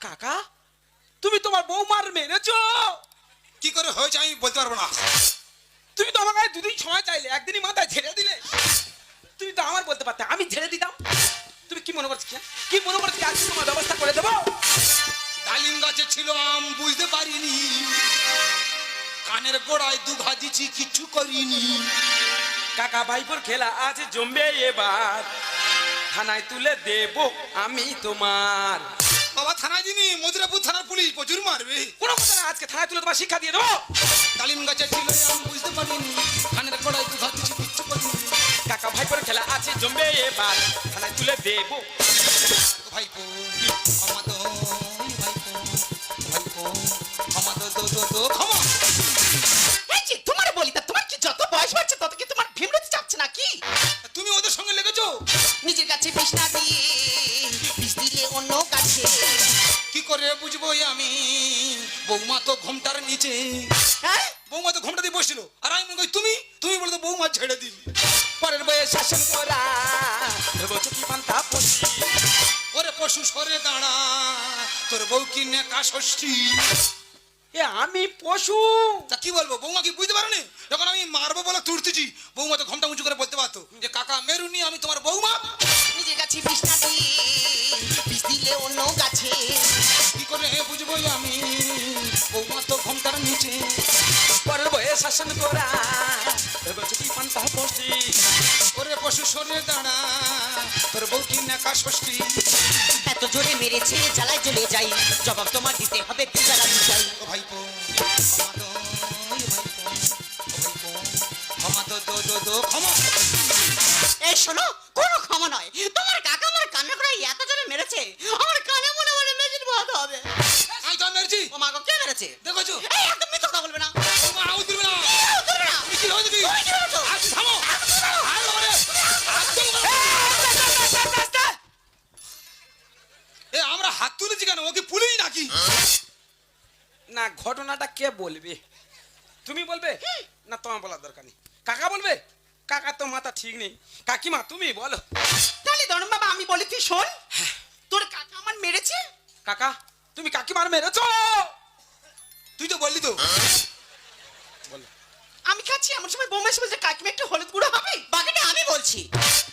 কাকে তুমি তোমার বৌমার মেরেছো। কি করে হয়েছে আমি বলতে পারব না। তুমি তো আমাকে দুদিন সময় চাইলে একদিনই মাথায় ঝেড়ে দিলে। তুমি তো আমার বলতে পারতে আমি ঝেড়ে দিতাম। তুমি কি মনে করছ কি? কি মনে করছ আজকে তোমার ব্যবস্থা করে দেবো? ডালিম গাছে ছিল আম বুঝতে পারিনি। কানের গোড়ায় দু ভাজিছি কিচ্ছু করিনি। কাকা ভাইপোর খেলা আছে জমবে এবার। থানায় তুলে দেব আমি তোমার। বাবা থানায় দিনি মধুরাপুর থানার পুলিশ প্রচুর মারবে। কোনো কথা না আজকে থানায় তুলে তোমার শিক্ষা দিয়ে দেবো। ডালিম গাছে ছিল আম বুঝতে পারিনি। কানের গোড়ায় দু ভাজিছি কিচ্ছু করিনি কাকা ভাইপোর খেলা আছে জমবে এবার। থানায় তুলে দেব। ভাইপো ক্ষমা তো ভাইপো ভাইপো ক্ষমা তো তো তো তো ক্ষমা। কাছে বিষ না দিয়ে বিষ দিলে অন্য কাছে। কি করে বুঝব আমি? বৌমা তো ঘোমটার নিচে। হ্যাঁ? বৌমা তো ঘোমটা দিয়ে বসছিল। আর আমি মনে করি তুমি? তুমি বলে তো বৌমা ছেড়ে দিলি। পরের বয়ে শাসন করা চুকি পান্তা পশি ওরে পশু সরে দাঁড়া। তোর বউ কি নেকা ষষ্ঠী? এ আমি পশু। তা কি বলব? বৌমা কি বুঝতে পারেনি? যখন আমি মারবো বলে তুলতেছি বৌমা তো ঘণ্টা উঁচু করে বলতে পারতো যে কাকা মেরুনি আমি তোমার বৌমা। আমি। বৌমা তো ঘণ্টার নিচে পরের বয়ে শাসন করা ভেবো চুকি পান্তা পশি ওরে পশু সরে দাঁড়া। তোর বউ কি নেকা ষষ্ঠী? এত জোরে মেরেছে জ্বালায় চলে যাই। জবাব তোমার দিতে হবে চাই। ও ভাইপো ক্ষমা তো ক্ষমা দো দো দো ক্ষমা। এই শোনো মা গো কে মেরেছে? দেখেছ? এই একদম মিথ্যা কথা বলবে না। বৌমা আউট দিবে না। কেউ ধরবে না। তুমি কি হয়েছে কি তুমি কি হয়েছো? আজ থামো। আর বাবারে একদম এ আমরা হাত তুলেছি কেন? ওকে পুলিশ নাকি? না ঘটনাটা কে বলবে? তুমি বলবে? না তোমার বলার দরকার নেই। কাকা বলবে? কাকা তো মাথা ঠিক নেই। কাকিমা তুমি বলো। তাহলে ধরুন বাবা আমি বলি তুই শোন তোর কাকা আমার মেরেছে? কাকা তুমি কাকিমার মেরেছো? বললি তো। আমি খাচ্ছি এমন সময় বৌমা এসে বলছে কাকিমা একটু হলুদ গুঁড়ো হবে? বাকিটা আমি বলছি।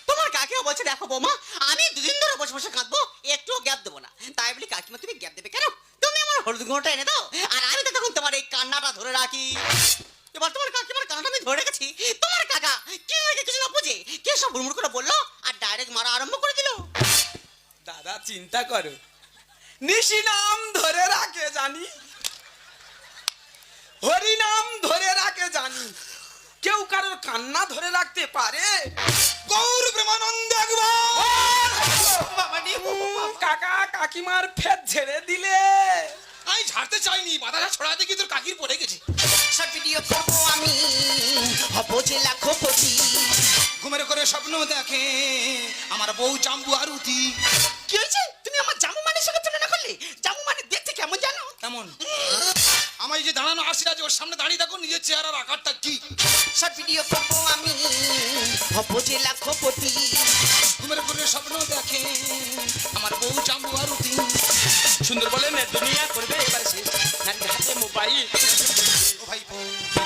তোমার কাকিমা বলছে দেখো বৌমা আমি দুদিন ধরে বসে বসে কাঁদবো একটুও গ্যাপ দেবো না। তাই বলি কাকিমা তুমি গ্যাপ দেবে কেন? তুমি আমার হলুদ গুঁড়োটা এনে দাও আর আমি তো তখন তোমার এই কান্নাটা ধরে রাখি। এবার তোমার কাকিমার কান্নাটা আমি ধরে রেখেছি। তোমার কাকা কি হয়েছে কিছু না বুঝে কে সব হুড়মুড় করে বলল আর ডাইরেক্ট মারা আরম্ভ করে দিল। দাদা চিন্তা করো। নিশি নাম ধরে রাখে জানি হরি নাম ধরে রাখে জানি কেউ কারোর কান্না ধরে রাখতে পারে? গৌর প্রেমানন্দ একবার। বাবা কাকা কাকিমার ফের ঝেড়ে দিলে। আমি ঝাড়তে চাইনি বাতাসা ছড়াতে কি তোর কাকির পড়ে গেছে। সব ভিডিও করব আমি হব যে লাখপতি ঘুমের করে স্বপ্ন দেখে আমার বউ জাম্বু আরুতি। কি হয়েছে? তুমি আমার জামু মানের সঙ্গে তুলনা করলে? জামু মানে দেখতে কেমন জানো? কেমন? আমার এই যে দাঁড়ানো আসি আছে ওর সামনে দাঁড়িয়ে দেখো নিজের চেহারার আকারটা কি? সব ভিডিও করব আমি। হব যে লাখপতি ঘুমের করে স্বপ্ন দেখে আমার বউ জাম্বু আরুতি সুন্দর বলে নে দুনিয়া করবে এবারে শেষ নারীর হাতে মোবাইল। ও ভাই বউ